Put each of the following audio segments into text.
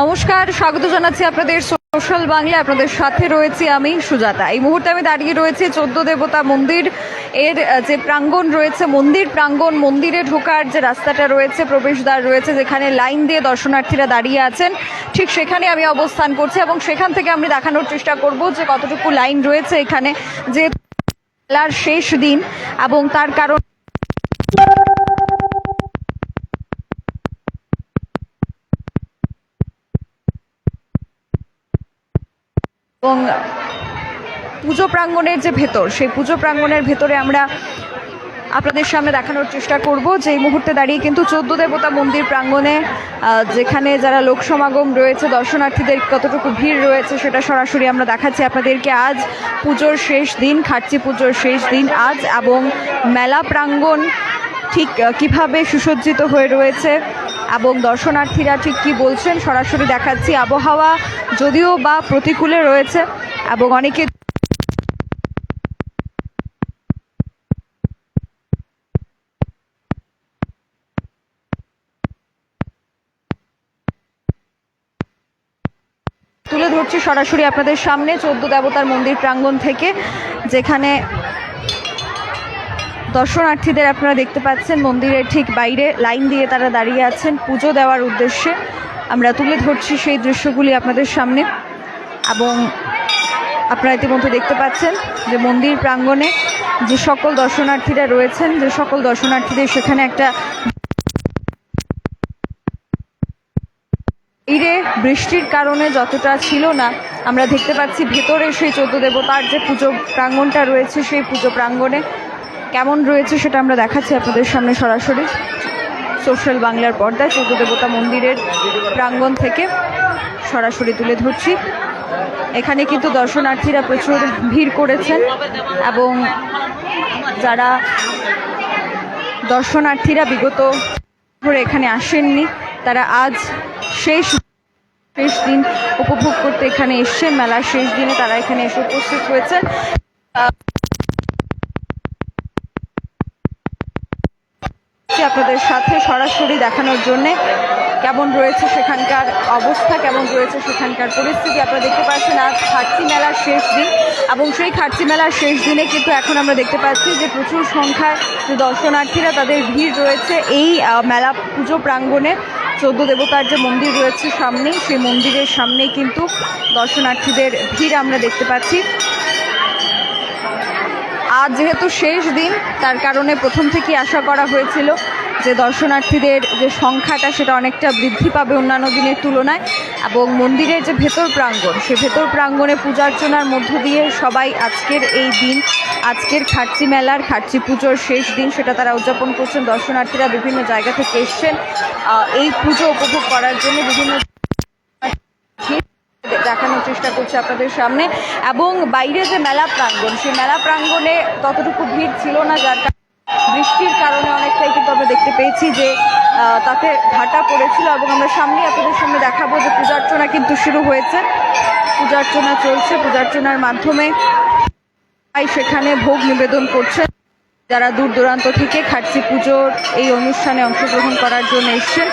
নমস্কার, স্বাগত জানাচ্ছি আপনাদের সোশ্যাল বাংলা আপনাদের সাথে রয়েছি আমি সুজাতা। এই মুহূর্তে আমি দাঁড়িয়ে রয়েছি চোদ্দ দেবতা মন্দির। এর যে প্রাঙ্গণ রয়েছে, মন্দির প্রাঙ্গণ, মন্দিরে ঢোকার যে রাস্তাটা রয়েছে, প্রবেশদ্বার রয়েছে, যেখানে লাইন দিয়ে দর্শনার্থীরা দাঁড়িয়ে আছেন, ঠিক সেখানে আমি অবস্থান করছি এবং সেখান থেকে আমি দেখানোর চেষ্টা করব যে কতটুকু লাইন রয়েছে এখানে, যে মেলার শেষ দিন এবং তার কারণ এবং পুজো প্রাঙ্গণের যে ভেতর, সেই পুজো প্রাঙ্গণের ভেতরে আমরা আপনাদের সামনে দেখানোর চেষ্টা করব। যে এই মুহূর্তে দাঁড়িয়ে কিন্তু চোদ্দ দেবতা মন্দির প্রাঙ্গণে যেখানে যারা লোক সমাগম রয়েছে, দর্শনার্থীদের কতটুকু ভিড় রয়েছে সেটা সরাসরি আমরা দেখাচ্ছি আপনাদেরকে। আজ পুজোর শেষ দিন খাটচি পুজোর শেষ দিন আজ এবং মেলা প্রাঙ্গণ ঠিক কীভাবে সুসজ্জিত হয়ে রয়েছে এবং দর্শনার্থীরা ঠিক কি বলছেন সরাসরি দেখাচ্ছি আবহাওয়া, যদিও বা প্রতিকূলে রয়েছে এবং অনেকে তুলে ধরছি সরাসরি আপনাদের সামনে চোদ্দ দেবতার মন্দির প্রাঙ্গণ থেকে, যেখানে দর্শনার্থীদের আপনারা দেখতে পাচ্ছেন, মন্দিরের ঠিক বাইরে লাইন দিয়ে তারা দাঁড়িয়ে আছেন পুজো দেওয়ার উদ্দেশ্যে। আমরা তুলে ধরছি সেই দৃশ্যগুলি আপনাদের সামনে। এবং আপনারা ইতিমধ্যে দেখতে পাচ্ছেন যে মন্দির প্রাঙ্গণে যে সকল দর্শনার্থীরা রয়েছেন, যে সকল দর্শনার্থীদের সেখানে একটা বাইরে বৃষ্টির কারণে যতটা ছিল না, আমরা দেখতে পাচ্ছি ভেতরে সেই চোদ্দ দেবতার যে পুজো প্রাঙ্গণটা রয়েছে, সেই পুজো প্রাঙ্গণে কেমন রয়েছে সেটা আমরা দেখাচ্ছি আপনাদের সামনে সরাসরি। সোশ্যাল বাংলার পর্দায় দেবতা মন্দিরের প্রাঙ্গণ থেকে সরাসরি তুলে ধরছি। এখানে কিন্তু দর্শনার্থীরা প্রচুর ভিড় করেছেন এবং যারা দর্শনার্থীরা বিগত ধরে এখানে আসেননি, তারা আজ শেষ শেষ দিন উপভোগ করতে এখানে এসছেন মেলার শেষ দিনে তারা এখানে এসে উপস্থিত হয়েছেন। আপনাদের সাথে সরাসরি দেখানোর জন্যে কেমন রয়েছে সেখানকার অবস্থা, কেমন রয়েছে সেখানকার পরিস্থিতি আপনারা দেখতে পাচ্ছেন। আজ খাটচি মেলার শেষ দিন এবং সেই খাটচি মেলার শেষ দিনে কিন্তু এখন আমরা দেখতে পাচ্ছি যে প্রচুর সংখ্যায় যে দর্শনার্থীরা তাদের ভিড় রয়েছে এই মেলা পুজো প্রাঙ্গণে। চোদ্দ দেবতার যে মন্দির রয়েছে সামনেই, সেই মন্দিরের সামনেই কিন্তু দর্শনার্থীদের ভিড় আমরা দেখতে পাচ্ছি। আজ যেহেতু শেষ দিন, তার কারণে প্রথম থেকেই আশা করা হয়েছিল যে দর্শনার্থীদের যে সংখ্যাটা, সেটা অনেকটা বৃদ্ধি পাবে অন্যান্য দিনের তুলনায়। এবং মন্দিরের যে ভেতর প্রাঙ্গণ, সে ভেতর প্রাঙ্গণে পূজার্চনার মধ্য দিয়ে সবাই আজকের এই দিন, আজকের খাটচি মেলার খাটচি পুজোর শেষ দিন, সেটা তারা উদযাপন করছেন। দর্শনার্থীরা বিভিন্ন জায়গা থেকে এসছেন। এই পুজো উপভোগ করার জন্য বিভিন্ন দেখানোর চেষ্টা করছি আপনাদের সামনে। এবং বাইরে যে মেলা প্রাঙ্গণ সেই মেলা প্রাঙ্গণে ততটুকু ভিড় ছিল না, যার কারণে বৃষ্টির কারণে অনেকটাই কিন্তু আমরা দেখতে পেয়েছি যে তাতে ভাটা পড়েছিল এবং আমরা সামনে আপনাদের সামনে দেখাবো যে পূজার্চনা কিন্তু শুরু হয়েছে। পূজার্চনা চলছে, পূজার্চনার মাধ্যমে তাই সেখানে ভোগ নিবেদন করছে। যারা দূর দূরান্ত থেকে খাটছি পুজোর এই অনুষ্ঠানে অংশগ্রহণ করার জন্য এসছেন,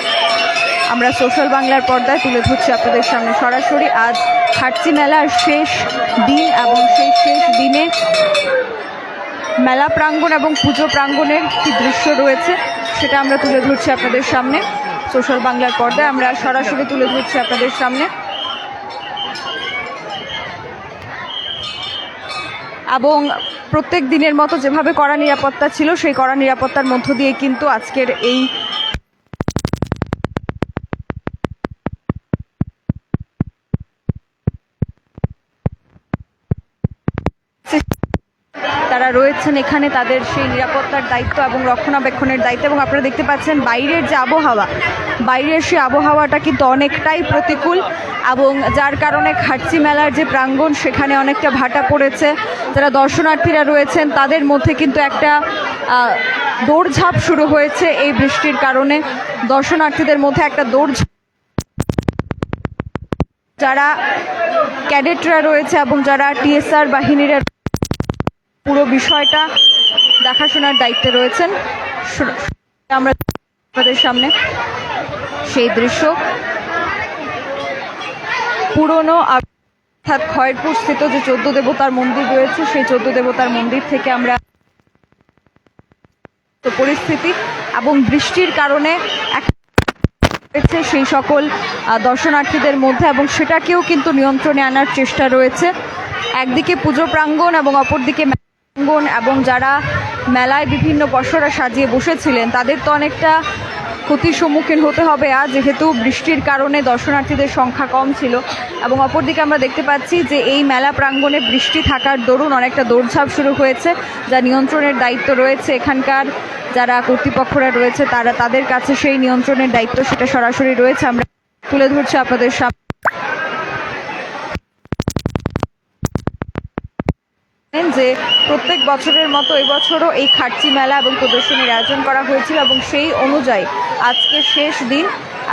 আমরা সোশ্যাল বাংলার পর্দায় তুলে ধরছি আপনাদের সামনে। সরাসরি আজ খাটচি মেলার শেষ দিন এবং সেই শেষ দিনে মেলা প্রাঙ্গণ এবং পুজো প্রাঙ্গণের কি দৃশ্য রয়েছে। সেটা আমরা তুলে ধরছি আপনাদের সামনে। সোশ্যাল বাংলার পর্দায় আমরা সরাসরি তুলে ধরছি আপনাদের সামনে। এবং প্রত্যেক দিনের মতো যেভাবে কড়া নিরাপত্তা ছিল, সেই কড়া নিরাপত্তার মধ্য দিয়ে কিন্তু আজকের এই রয়েছেন এখানে তাদের সেই নিরাপত্তার দায়িত্ব এবং রক্ষণাবেক্ষণের দায়িত্ব। এবং আপনারা দেখতে পাচ্ছেন বাইরের যে আবহাওয়া, বাইরের সেই আবহাওয়াটা কিন্তু অনেকটাই প্রতিকূল এবং যার কারণে খাটচি মেলার যে প্রাঙ্গণ, সেখানে অনেকটা ভাটা পড়েছে। যারা দর্শনার্থীরা রয়েছেন, তাদের মধ্যে কিন্তু একটা দৌড়ঝাঁপ শুরু হয়েছে এই বৃষ্টির কারণে। দর্শনার্থীদের মধ্যে একটা দৌড়ঝাঁপ যারা ক্যাডেটরা রয়েছে এবং যারা টিএসআর বাহিনীরা পুরো বিষয়টা দেখাশোনার দায়িত্বে রয়েছেন। আমরা আপনাদের সামনে সেই দৃশ্য। পুরনো অর্থাৎ খয়েরপুর স্থিত যে চোদ্দ দেবতার মন্দির রয়েছে, সেই চোদ্দ দেবতার মন্দির থেকে আমরা পরিস্থিতি এবং বৃষ্টির কারণে রয়েছে সেই সকল দর্শনার্থীদের মধ্যে এবং সেটাকেও কিন্তু নিয়ন্ত্রণে আনার চেষ্টা রয়েছে। একদিকে পুজো প্রাঙ্গণ এবং অপরদিকে প্রাঙ্গণ এবং যারা মেলায় বিভিন্ন পশরা সাজিয়ে বসেছিলেন, তাদের তো অনেকটা ক্ষতির সম্মুখীন হতে হবে আজ, যেহেতু বৃষ্টির কারণে দর্শনার্থীদের সংখ্যা কম ছিল। এবং অপরদিকে আমরা দেখতে পাচ্ছি যে এই মেলা প্রাঙ্গণে বৃষ্টি থাকার দরুন অনেকটা দৌড়ঝাঁপ শুরু হয়েছে, যা নিয়ন্ত্রণের দায়িত্ব রয়েছে। এখানকার যারা কর্তৃপক্ষরা রয়েছে, তারা তাদের কাছে সেই নিয়ন্ত্রণের দায়িত্ব, সেটা সরাসরি রয়েছে। আমরা তুলে ধরছি আপনাদের সামনে। যে প্রত্যেক বছরের মতো এবছরও এই খাটচি মেলা এবং প্রদর্শনীর আয়োজন করা হয়েছিল এবং সেই অনুযায়ী আজকে শেষ দিন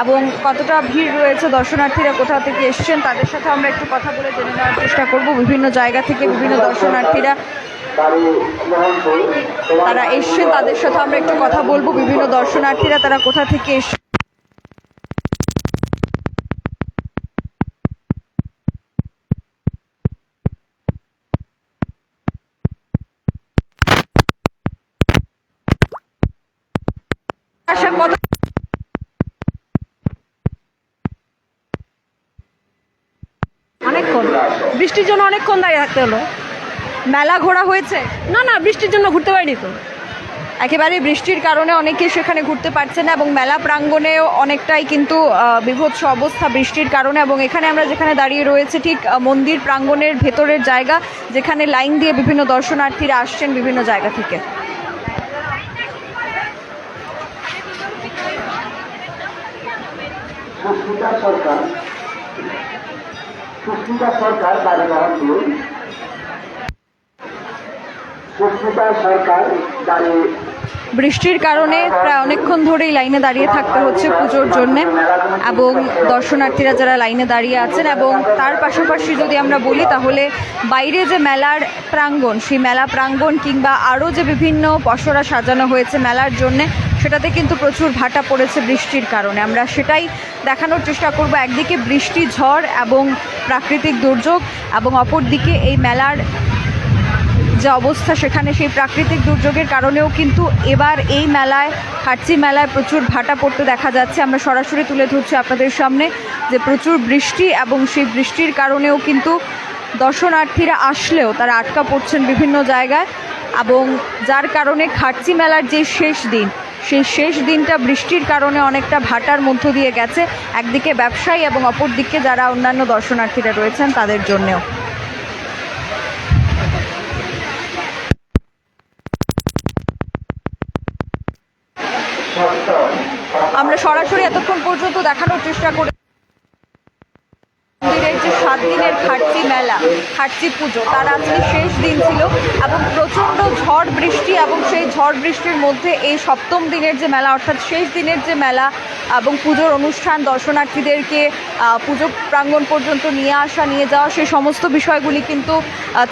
এবং কতটা ভিড় রয়েছে দর্শনার্থীরা কোথা থেকে এসছেন তাদের সাথে আমরা একটু কথা বলে জেনে নেওয়ার চেষ্টা করব। বিভিন্ন জায়গা থেকে বিভিন্ন দর্শনার্থীরা তারা এসছেন, তাদের সাথে আমরা একটু কথা বলব। বিভিন্ন দর্শনার্থীরা তারা কোথা থেকে এসছে আসার কথা অনেকক্ষণ। বৃষ্টির জন্য অনেকক্ষণ দাঁড়িয়ে থাকতে হলো। মেলা ঘোরা হয়েছে। না না, বৃষ্টির জন্য ঘুরতে পারিনি তো। একেবারে বৃষ্টির কারণে অনেকে সেখানে ঘুরতে পারছে না এবং মেলা প্রাঙ্গণেও অনেকটাই কিন্তু বিভৎস অবস্থা বৃষ্টির কারণে এবং এখানে আমরা যেখানে দাঁড়িয়ে রয়েছে, ঠিক মন্দির প্রাঙ্গণের ভেতরের জায়গা, যেখানে লাইন দিয়ে বিভিন্ন দর্শনার্থীরা আসছেন বিভিন্ন জায়গা থেকে। সরকার। সুস্মিতা সরকার বাড়ি মহাপুর সুস্মিতা সরকার বাড়ি বৃষ্টির কারণে প্রায় অনেকক্ষণ ধরেই লাইনে দাঁড়িয়ে থাকতে হচ্ছে পুজোর জন্য এবং দর্শনার্থীরা যারা লাইনে দাঁড়িয়ে আছেন এবং তার পাশাপাশি যদি আমরা বলি তাহলে বাইরে যে মেলার প্রাঙ্গণ, সেই মেলা প্রাঙ্গণ কিংবা আরও যে বিভিন্ন পসরা সাজানো হয়েছে মেলার জন্যে, সেটাতে কিন্তু প্রচুর ভাটা পড়েছে বৃষ্টির কারণে। আমরা সেটাই দেখানোর চেষ্টা করব। একদিকে বৃষ্টি, ঝড় এবং প্রাকৃতিক দুর্যোগ এবং অপরদিকে এই মেলার যে অবস্থা সেখানে সেই প্রাকৃতিক দুর্যোগের কারণেও কিন্তু এবার এই মেলায় খাটচি মেলায় প্রচুর ভাটা পড়তে দেখা যাচ্ছে। আমরা সরাসরি তুলে ধরছি আপনাদের সামনে যে প্রচুর বৃষ্টি এবং সেই বৃষ্টির কারণেও কিন্তু দর্শনার্থীরা আসলেও তারা আটকা পড়ছেন বিভিন্ন জায়গায় এবং যার কারণে খাটচি মেলার যে শেষ দিন সেই শেষ দিনটা বৃষ্টির কারণে অনেকটা ভাটার মধ্য দিয়ে গেছে। একদিকে ব্যবসায়ী এবং অপরদিকে যারা অন্যান্য দর্শনার্থীরা রয়েছেন, তাদের জন্যেও। আমরা সরাসরি এতক্ষণ পর্যন্ত দেখানোর চেষ্টা করি মন্দিরের যে সাত দিনের খাটচি মেলা খাটচি পুজো, তার আজকে শেষ দিন ছিল এবং প্রচণ্ড ঝড় বৃষ্টি এবং সেই ঝড় বৃষ্টির মধ্যে এই সপ্তম দিনের যে মেলা, অর্থাৎ শেষ দিনের যে মেলা এবং পুজোর অনুষ্ঠান দর্শনার্থীদেরকে পুজো প্রাঙ্গণ পর্যন্ত নিয়ে আসা, নিয়ে যাওয়া, সেই সমস্ত বিষয়গুলি কিন্তু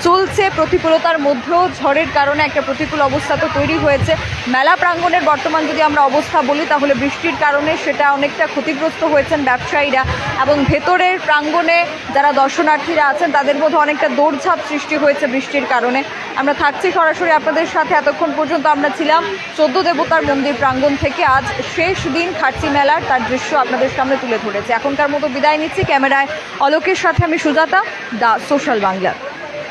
চলছে। প্রতিকূলতার মধ্যেও ঝড়ের কারণে একটা প্রতিকূল অবস্থা তো তৈরি হয়েছে। মেলা প্রাঙ্গণের বর্তমান যদি আমরা অবস্থা বলি, তাহলে বৃষ্টির কারণে সেটা অনেকটা ক্ষতিগ্রস্ত হয়েছেন ব্যবসায়ীরা। এবং ভেতরের প্রাঙ্গণে যারা দর্শনার্থীরা আছেন, তাদের মধ্যে অনেকটা দৌড়ঝাঁপ সৃষ্টি হয়েছে বৃষ্টির কারণে। আমরা থাকছি সরাসরি আপনাদের সাথে। এতক্ষণ পর্যন্ত আমরা ছিলাম চোদ্দ দেবতার মন্দির প্রাঙ্গণ থেকে। আজ শেষ দিন খাটচি মেলার তার দৃশ্য আপনাদের সামনে তুলে ধরেছে। এখনকার মতো বিদায় নিচ্ছি। ক্যামেরায় অলোকের সাথে আমি সুজাতা, দা সোশ্যাল বাংলা।